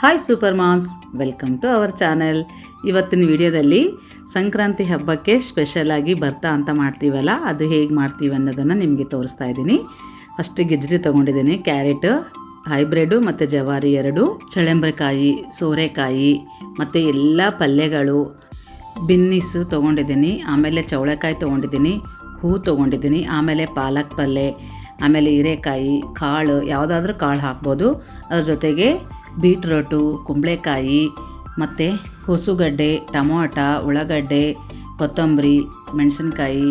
Hi super moms welcome to our channel ಇವತ್ತಿನ ವಿಡಿಯೋದಲ್ಲಿ ಸಂಕ್ರಾಂತಿ ಹಬ್ಬಕ್ಕೆ ಸ್ಪೆಷಲಾಗಿ ಬರ್ತಾ ಅಂತ ಮಾಡ್ತೀವಲ್ಲ, ಅದು ಹೇಗೆ ಮಾಡ್ತೀವಿ ಅನ್ನೋದನ್ನು ನಿಮಗೆ ತೋರಿಸ್ತಾ ಇದ್ದೀನಿ. ಫಸ್ಟ್ ಗಿಜ್ರಿ ತೊಗೊಂಡಿದ್ದೀನಿ. ಕ್ಯಾರೆಟ್ ಹೈಬ್ರಿಡು ಮತ್ತು ಜವಾರಿ ಎರಡು, ಚಳೆಂಬ್ರಕಾಯಿ, ಸೋರೆಕಾಯಿ ಮತ್ತು ಎಲ್ಲ ಪಲ್ಯಗಳು. ಬಿನ್ನಿಸು ತೊಗೊಂಡಿದ್ದೀನಿ. ಆಮೇಲೆ ಚೌಳೆಕಾಯಿ ತೊಗೊಂಡಿದ್ದೀನಿ. ಹೂ ತೊಗೊಂಡಿದ್ದೀನಿ. ಆಮೇಲೆ ಪಾಲಕ್ ಪಲ್ಯ, ಆಮೇಲೆ ಹೀರೆಕಾಯಿ, ಕಾಳು, ಯಾವುದಾದ್ರೂ ಕಾಳು ಹಾಕ್ಬೋದು. ಅದ್ರ ಜೊತೆಗೆ ಬೀಟ್ರೋಟು, ಕುಂಬಳೆಕಾಯಿ, ಮತ್ತು ಕೋಸುಗಡ್ಡೆ ಟೊಮೊಟ, ಉಳ್ಳಾಗಡ್ಡೆ, ಕೊತ್ತಂಬರಿ, ಮೆಣಸಿನ್ಕಾಯಿ,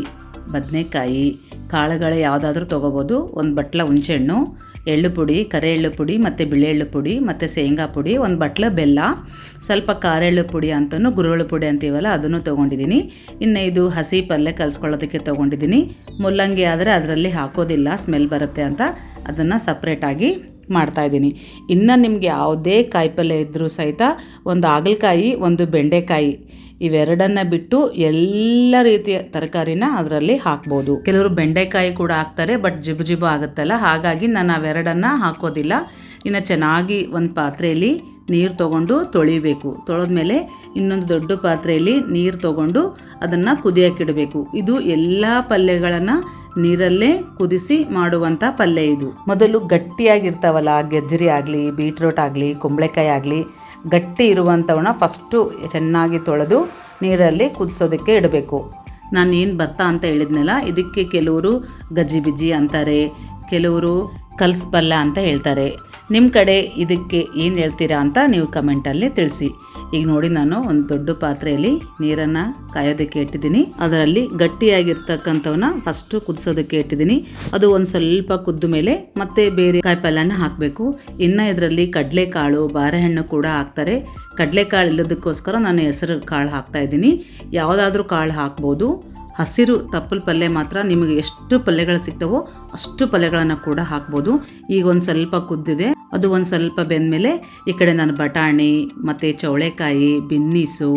ಬದನೆಕಾಯಿ, ಕಾಳುಗಳು ಯಾವುದಾದ್ರೂ ತೊಗೋಬೋದು. ಒಂದು ಬಟ್ಲ ಹುಣಸೆಹಣ್ಣು, ಎಳ್ಳು ಪುಡಿ, ಕರೆ ಎಳ್ಳು ಪುಡಿ, ಮತ್ತು ಬಿಳಿ ಎಳ್ಳು ಪುಡಿ, ಮತ್ತು ಶೇಂಗಾ ಪುಡಿ, ಒಂದು ಬಟ್ಲ ಬೆಲ್ಲ, ಸ್ವಲ್ಪ ಖಾರ ಎಳ್ಳು ಪುಡಿ ಅಂತಲೂ ಗುರುಳು ಪುಡಿ ಅಂತೀವಲ್ಲ, ಅದನ್ನು ತೊಗೊಂಡಿದ್ದೀನಿ. ಇನ್ನು ಇದು ಹಸಿ ಪಲ್ಯ ಕಲಿಸ್ಕೊಳ್ಳೋದಕ್ಕೆ ತೊಗೊಂಡಿದ್ದೀನಿ. ಮುಲ್ಲಂಗಿ ಆದರೆ ಅದರಲ್ಲಿ ಹಾಕೋದಿಲ್ಲ, ಸ್ಮೆಲ್ ಬರುತ್ತೆ ಅಂತ ಅದನ್ನು ಸಪ್ರೇಟಾಗಿ ಮಾಡ್ತಾಯಿದ್ದೀನಿ ಇನ್ನು ನಿಮಗೆ ಯಾವುದೇ ಕಾಯಿಪಲ್ಯ ಇದ್ದರೂ ಸಹಿತ ಒಂದು ಹಾಗಲಕಾಯಿ, ಒಂದು ಬೆಂಡೆಕಾಯಿ ಇವೆರಡನ್ನು ಬಿಟ್ಟು ಎಲ್ಲ ರೀತಿಯ ತರಕಾರಿನ ಅದರಲ್ಲಿ ಹಾಕ್ಬೋದು. ಕೆಲವರು ಬೆಂಡೆಕಾಯಿ ಕೂಡ ಹಾಕ್ತಾರೆ ಬಟ್ ಜಿಬು ಜಿಬು ಆಗುತ್ತಲ್ಲ? ಹಾಗಾಗಿ ನಾನು ಅವೆರಡನ್ನು ಹಾಕೋದಿಲ್ಲ. ಇನ್ನು ಚೆನ್ನಾಗಿ ಒಂದು ಪಾತ್ರೆಯಲ್ಲಿ ನೀರು ತೊಗೊಂಡು ತೊಳಿಬೇಕು. ತೊಳೆದ್ಮೇಲೆ ಇನ್ನೊಂದು ದೊಡ್ಡ ಪಾತ್ರೆಯಲ್ಲಿ ನೀರು ತೊಗೊಂಡು ಅದನ್ನು ಕುದಿಯೋಕ್ಕಿಡಬೇಕು ಇದು ಎಲ್ಲ ಪಲ್ಯಗಳನ್ನು ನೀರಲ್ಲೇ ಕುದಿಸಿ ಮಾಡುವಂಥ ಪಲ್ಯ ಇದು. ಮೊದಲು ಗಟ್ಟಿಯಾಗಿರ್ತಾವಲ್ಲ, ಗೆಜ್ಜರಿ ಆಗಲಿ, ಬೀಟ್ರೋಟ್ ಆಗಲಿ, ಕುಂಬಳೆಕಾಯಿ ಆಗಲಿ, ಗಟ್ಟಿ ಇರುವಂಥವನ್ನ ಫಸ್ಟು ಚೆನ್ನಾಗಿ ತೊಳೆದು ನೀರಲ್ಲಿ ಕುದಿಸೋದಕ್ಕೆ ಇಡಬೇಕು. ನಾನು ಏನು ಬರ್ತಾ ಅಂತ ಹೇಳಿದ್ನಲ್ಲ, ಇದಕ್ಕೆ ಕೆಲವರು ಗಜ್ಜಿ ಬಿಜ್ಜಿ ಅಂತಾರೆ, ಕೆಲವರು ಕಲ್ಸ್ ಪಲ್ಯ ಅಂತ ಹೇಳ್ತಾರೆ. ನಿಮ್ಮ ಕಡೆ ಇದಕ್ಕೆ ಏನು ಹೇಳ್ತೀರಾ ಅಂತ ನೀವು ಕಮೆಂಟಲ್ಲಿ ತಿಳಿಸಿ. ಈಗ ನೋಡಿ ನಾನು ಒಂದು ದೊಡ್ಡ ಪಾತ್ರೆಯಲ್ಲಿ ನೀರನ್ನು ಕಾಯೋದಕ್ಕೆ ಇಟ್ಟಿದ್ದೀನಿ. ಅದರಲ್ಲಿ ಗಟ್ಟಿಯಾಗಿರ್ತಕ್ಕಂಥವನ್ನ ಫಸ್ಟು ಕುದಿಸೋದಕ್ಕೆ ಇಟ್ಟಿದ್ದೀನಿ. ಅದು ಒಂದು ಸ್ವಲ್ಪ ಕುದ್ದ ಮೇಲೆ ಮತ್ತೆ ಬೇರೆ ಕಾಯಿ ಪಲ್ಯನ ಹಾಕಬೇಕು. ಇನ್ನು ಇದರಲ್ಲಿ ಕಡಲೆಕಾಳು ಬಾರೆಹಣ್ಣು ಕೂಡ ಹಾಕ್ತಾರೆ. ಕಡಲೆಕಾಳು ಇಲ್ಲದಕ್ಕೋಸ್ಕರ ನಾನು ಹೆಸರು ಕಾಳು ಹಾಕ್ತಾ ಇದ್ದೀನಿ. ಯಾವುದಾದ್ರೂ ಕಾಳು ಹಾಕ್ಬೋದು. ಹಸಿರು ತಪ್ಪಲು ಪಲ್ಯ ಮಾತ್ರ ನಿಮಗೆ ಎಷ್ಟು ಪಲ್ಯಗಳು ಸಿಗ್ತವೋ ಅಷ್ಟು ಪಲ್ಯಗಳನ್ನು ಕೂಡ ಹಾಕ್ಬೋದು. ಈಗ ಒಂದು ಸ್ವಲ್ಪ ಕುದ್ದಿದೆ. ಅದು ಒಂದು ಸ್ವಲ್ಪ ಬೆಂದಮೇಲೆ ಈ ಕಡೆ ನಾನು ಬಟಾಣಿ, ಮತ್ತು ಚೌಳೆಕಾಯಿ, ಬಿನ್ನೀಸು,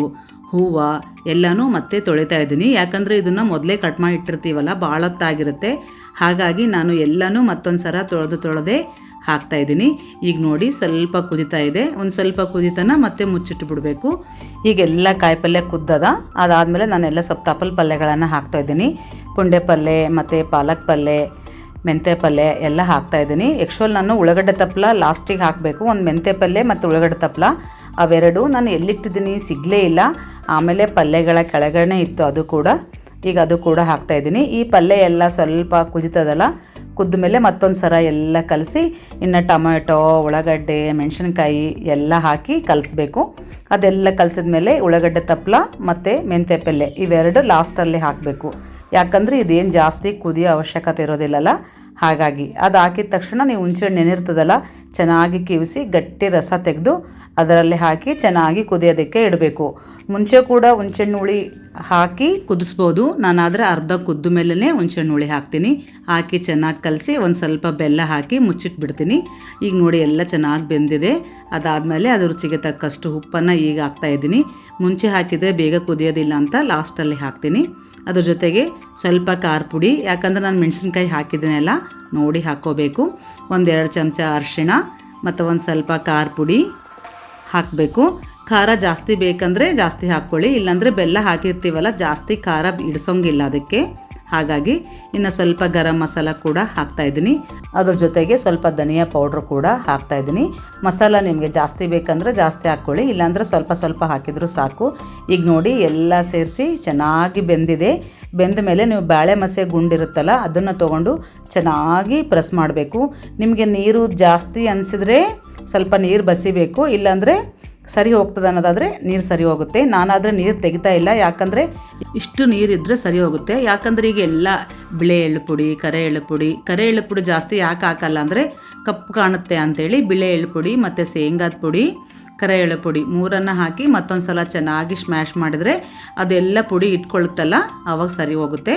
ಹೂವು ಎಲ್ಲನೂ ಮತ್ತೆ ತೊಳಿತಾ ಇದ್ದೀನಿ. ಯಾಕಂದರೆ ಇದನ್ನು ಮೊದಲೇ ಕಟ್ ಮಾಡಿ ಇಟ್ಟಿರ್ತೀವಲ್ಲ, ಭಾಳ ಹೊತ್ತಾಗಿರುತ್ತೆ. ಹಾಗಾಗಿ ನಾನು ಎಲ್ಲನೂ ಮತ್ತೊಂದು ಸಲ ತೊಳೆದು ತೊಳೆದೇ ಹಾಕ್ತಾ ಇದ್ದೀನಿ. ಈಗ ನೋಡಿ, ಸ್ವಲ್ಪ ಕುದಿತಾ ಇದೆ. ಒಂದು ಸ್ವಲ್ಪ ಕುದಿತನ ಮತ್ತೆ ಮುಚ್ಚಿಟ್ಟು ಬಿಡಬೇಕು. ಈಗ ಎಲ್ಲ ಕಾಯಿಪಲ್ಯ ಕುದ್ದದ. ಅದಾದಮೇಲೆ ನಾನೆಲ್ಲ ಸ್ವಲ್ಪ ತಪ್ಪಲ್ ಪಲ್ಯಗಳನ್ನು ಹಾಕ್ತಾ ಇದ್ದೀನಿ. ಪುಂಡೆ ಪಲ್ಯ, ಮತ್ತು ಪಾಲಕ್ ಪಲ್ಯ ಮೆಂತ್ಯ ಪಲ್ಯ ಎಲ್ಲ ಹಾಕ್ತಾ ಇದ್ದೀನಿ. ಆ್ಯಕ್ಚುಲ್ ನಾನು ಉಳ್ಳಾಗಡ್ಡೆ ತಪ್ಪಲ ಲಾಸ್ಟಿಗೆ ಹಾಕಬೇಕು. ಒಂದು ಮೆಂತೆ ಪಲ್ಯ ಮತ್ತು ಉಳ್ಳಗಡ್ಡೆ ತಪ್ಪಲ ಅವೆರಡು ನಾನು ಎಲ್ಲಿಟ್ಟಿದ್ದೀನಿ ಸಿಗಲೇ ಇಲ್ಲ. ಆಮೇಲೆ ಪಲ್ಯಗಳ ಕೆಳಗಡೆ ಇತ್ತು ಅದು ಕೂಡ. ಈಗ ಅದು ಕೂಡ ಹಾಕ್ತಾ ಇದ್ದೀನಿ. ಈ ಪಲ್ಯ ಎಲ್ಲ ಸ್ವಲ್ಪ ಕುದಿತದಲ್ಲ ಕುದ್ದ ಮೇಲೆ ಮತ್ತೊಂದು ಸರ ಎಲ್ಲ ಕಲಸಿ, ಇನ್ನು ಟೊಮೆಟೊ, ಉಳ್ಳಾಗಡ್ಡೆ, ಮೆಣಸಿನ್ಕಾಯಿ ಎಲ್ಲ ಹಾಕಿ ಕಲಿಸ್ಬೇಕು. ಅದೆಲ್ಲ ಕಲಸಿದ ಮೇಲೆ ಉಳ್ಳಾಗಡ್ಡೆ ತಪ್ಪಲ ಮತ್ತು ಮೆಂತೆ ಪಲ್ಯ ಇವೆರಡು ಲಾಸ್ಟಲ್ಲಿ ಹಾಕಬೇಕು. ಯಾಕಂದರೆ ಇದೇನು ಜಾಸ್ತಿ ಕುದಿಯೋ ಅವಶ್ಯಕತೆ ಇರೋದಿಲ್ಲಲ್ಲ? ಹಾಗಾಗಿ ಅದು ಹಾಕಿದ ತಕ್ಷಣ ನೀವು ಹುಣಸೆಹಣ್ಣು ನೆನಿರ್ತದಲ್ಲ ಚೆನ್ನಾಗಿ ಕಿವಿಸಿ ಗಟ್ಟಿ ರಸ ತೆಗೆದು ಅದರಲ್ಲಿ ಹಾಕಿ ಚೆನ್ನಾಗಿ ಕುದಿಯೋದಕ್ಕೆ ಇಡಬೇಕು. ಮುಂಚೆ ಕೂಡ ಹುಣಸೆಹಣ್ಣು ಹುಳಿ ಹಾಕಿ ಕುದಿಸ್ಬೋದು. ನಾನಾದರೆ ಅರ್ಧ ಕುದ್ದ ಮೇಲೇ ಹುಣಸೆಹಣ್ಣು ಹುಳಿ ಹಾಕ್ತೀನಿ. ಹಾಕಿ ಚೆನ್ನಾಗಿ ಕಲಸಿ ಒಂದು ಸ್ವಲ್ಪ ಬೆಲ್ಲ ಹಾಕಿ ಮುಚ್ಚಿಟ್ಬಿಡ್ತೀನಿ. ಈಗ ನೋಡಿ ಎಲ್ಲ ಚೆನ್ನಾಗಿ ಬೆಂದಿದೆ. ಅದಾದಮೇಲೆ ಅದು ರುಚಿಗೆ ತಕ್ಕಷ್ಟು ಉಪ್ಪನ್ನು ಈಗ ಹಾಕ್ತಾಯಿದ್ದೀನಿ ಮುಂಚೆ ಹಾಕಿದರೆ ಬೇಗ ಕುದಿಯೋದಿಲ್ಲ ಅಂತ ಲಾಸ್ಟಲ್ಲಿ ಹಾಕ್ತೀನಿ. ಅದ್ರ ಜೊತೆಗೆ ಸ್ವಲ್ಪ ಖಾರ ಪುಡಿ, ಯಾಕಂದ್ರೆ ನಾನು ಮೆಣಸಿನ್ಕಾಯಿ ಹಾಕಿದ್ದೀನಲ್ಲ ನೋಡಿ ಹಾಕ್ಕೋಬೇಕು. ಒಂದೆರಡು ಚಮಚ ಅರಿಶಿಣ ಮತ್ತು ಒಂದು ಸ್ವಲ್ಪ ಖಾರ ಪುಡಿ ಹಾಕಬೇಕು. ಖಾರ ಜಾಸ್ತಿ ಬೇಕಂದರೆ ಜಾಸ್ತಿ ಹಾಕ್ಕೊಳ್ಳಿ, ಇಲ್ಲಾಂದರೆ ಬೆಲ್ಲ ಹಾಕಿರ್ತೀವಲ್ಲ ಜಾಸ್ತಿ ಖಾರ ಇಡ್ಸೋಂಗಿಲ್ಲ ಅದಕ್ಕೆ. ಹಾಗಾಗಿ ಇನ್ನು ಸ್ವಲ್ಪ ಗರಂ ಮಸಾಲ ಕೂಡ ಹಾಕ್ತಾ ಇದ್ದೀನಿ. ಅದ್ರ ಜೊತೆಗೆ ಸ್ವಲ್ಪ ಧನಿಯಾ ಪೌಡ್ರ್ ಕೂಡ ಹಾಕ್ತಾ ಇದ್ದೀನಿ. ಮಸಾಲ ನಿಮಗೆ ಜಾಸ್ತಿ ಬೇಕಂದರೆ ಜಾಸ್ತಿ ಹಾಕ್ಕೊಳ್ಳಿ, ಇಲ್ಲಾಂದರೆ ಸ್ವಲ್ಪ ಸ್ವಲ್ಪ ಹಾಕಿದರೂ ಸಾಕು. ಈಗ ನೋಡಿ ಎಲ್ಲ ಸೇರಿಸಿ ಚೆನ್ನಾಗಿ ಬೆಂದಿದೆ. ಬೆಂದ ಮೇಲೆ ನೀವು ಬಾಳೆ ಮಸೆ ಗುಂಡಿರುತ್ತಲ್ಲ ಅದನ್ನು ತೊಗೊಂಡು ಚೆನ್ನಾಗಿ ಪ್ರೆಸ್ ಮಾಡಬೇಕು. ನಿಮಗೆ ನೀರು ಜಾಸ್ತಿ ಅನಿಸಿದ್ರೆ ಸ್ವಲ್ಪ ನೀರು ಬಸಿಬೇಕು, ಇಲ್ಲಾಂದರೆ ಸರಿ ಹೋಗ್ತದೆ ಅನ್ನೋದಾದರೆ ನೀರು ಸರಿ ಹೋಗುತ್ತೆ. ನಾನಾದರೆ ನೀರು ತೆಗಿತಾ ಇಲ್ಲ. ಯಾಕಂದರೆ ಇಷ್ಟು ನೀರಿದ್ದರೆ ಸರಿ ಹೋಗುತ್ತೆ. ಯಾಕಂದರೆ ಈಗ ಎಲ್ಲ ಬಿಳೆ ಎಳ್ಳು ಪುಡಿ ಕರೆ ಎಳ್ಳು ಪುಡಿ ಕರೆ ಎಳ್ಳು ಪುಡಿ ಜಾಸ್ತಿ ಯಾಕೆ ಹಾಕಲ್ಲ ಅಂದರೆ ಕಪ್ಪು ಕಾಣುತ್ತೆ ಅಂಥೇಳಿ ಬಿಳೆ ಎಳ್ಳು ಪುಡಿ ಮತ್ತು ಶೇಂಗಾದ ಪುಡಿ, ಕರೆ ಎಳ್ಳು ಪುಡಿ ಮೂರನ್ನು ಹಾಕಿ ಮತ್ತೊಂದು ಸಲ ಚೆನ್ನಾಗಿ ಸ್ಮ್ಯಾಶ್ ಮಾಡಿದರೆ ಅದೆಲ್ಲ ಪುಡಿ ಇಟ್ಕೊಳ್ಳುತ್ತಲ್ಲ ಆವಾಗ ಸರಿ ಹೋಗುತ್ತೆ.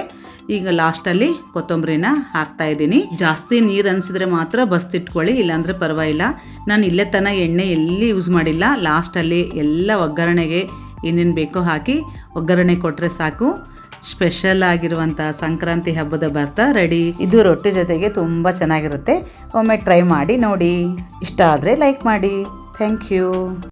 ಈಗ ಲಾಸ್ಟಲ್ಲಿ ಕೊತ್ತಂಬರಿನ ಹಾಕ್ತಾ ಇದ್ದೀನಿ. ಜಾಸ್ತಿ ನೀರು ಅನಿಸಿದ್ರೆ ಮಾತ್ರ ಬಸ್ತಿಟ್ಕೊಳ್ಳಿ ಇಲ್ಲಾಂದರೆ ಪರವಾಗಿಲ್ಲ. ನಾನು ಇಲ್ಲೇ ತನ ಎಣ್ಣೆ ಎಲ್ಲಿ ಯೂಸ್ ಮಾಡಿಲ್ಲ. ಲಾಸ್ಟಲ್ಲಿ ಎಲ್ಲ ಒಗ್ಗರಣೆಗೆ ಏನೇನು ಬೇಕೋ ಹಾಕಿ ಒಗ್ಗರಣೆ ಕೊಟ್ಟರೆ ಸಾಕು. ಸ್ಪೆಷಲ್ ಆಗಿರುವಂಥ ಸಂಕ್ರಾಂತಿ ಹಬ್ಬದ ಭರ್ತ ರೆಡಿ ಇದು ರೊಟ್ಟಿ ಜೊತೆಗೆ ತುಂಬ ಚೆನ್ನಾಗಿರುತ್ತೆ. ಒಮ್ಮೆ ಟ್ರೈ ಮಾಡಿ ನೋಡಿ. ಇಷ್ಟ ಆದರೆ ಲೈಕ್ ಮಾಡಿ. Thank you